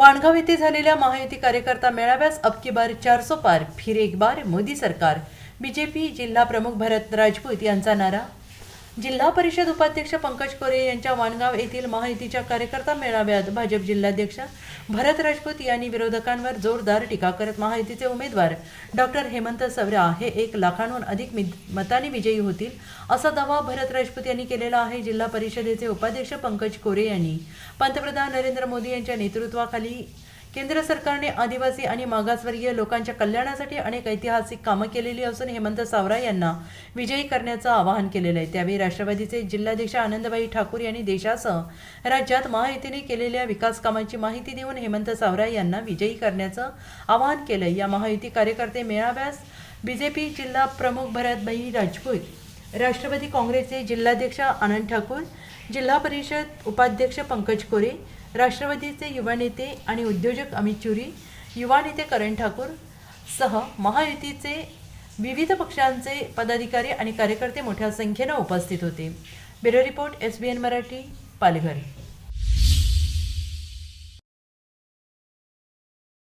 वाणगाव येथे झालेल्या महायुती कार्यकर्ता मेळाव्यास अबकी बार चारसो पार फिर एक बार मोदी सरकार. बीजेपी जिल्हा प्रमुख भरत राजपूत यांचा नारा जिल्हा परिषद उपाध्यक्ष पंकज कोरे यांच्या वाणगाव येथील महायुतीच्या कार्यकर्ता मेळाव्यात भाजप जिल्हाध्यक्ष भरत राजपूत यांनी विरोधकांवर जोरदार टीका करत महायुतीचे उमेदवार डॉक्टर हेमंत सवरा हे एक लाखांहून अधिक मि- मतांनी विजयी होतील असा दावा भरत राजपूत यांनी केलेला आहे. जिल्हा परिषदेचे उपाध्यक्ष पंकज कोरे यांनी पंतप्रधान नरेंद्र मोदी यांच्या नेतृत्वाखाली केंद्र सरकारने आदिवासी आणि मागासवर्गीय लोकांच्या कल्याणासाठी अनेक ऐतिहासिक कामं केलेली असून हेमंत सावरा यांना विजयी करण्याचं आवाहन केलेलं आहे. त्यावेळी राष्ट्रवादीचे जिल्हाध्यक्ष आनंदबाई ठाकूर यांनी देशासह राज्यात महायुतीने केलेल्या विकास कामांची माहिती देऊन हेमंत सावरा यांना विजयी करण्याचं आवाहन केलं या महायुती कार्यकर्ते मेळाव्यास बीजेपी जिल्हा प्रमुख भरतभाई राजपूत राष्ट्रवादी काँग्रेसचे जिल्हाध्यक्ष आनंद ठाकूर जिल्हा परिषद उपाध्यक्ष पंकज कोरे राष्ट्रवादीचे युवा नेते आणि उद्योजक अमित चुरी युवा नेते करण ठाकूर सह महायुतीचे विविध पक्षांचे पदाधिकारी आणि कार्यकर्ते मोठ्या संख्येनं उपस्थित होते. Bureau report S B N Marathi Palghar.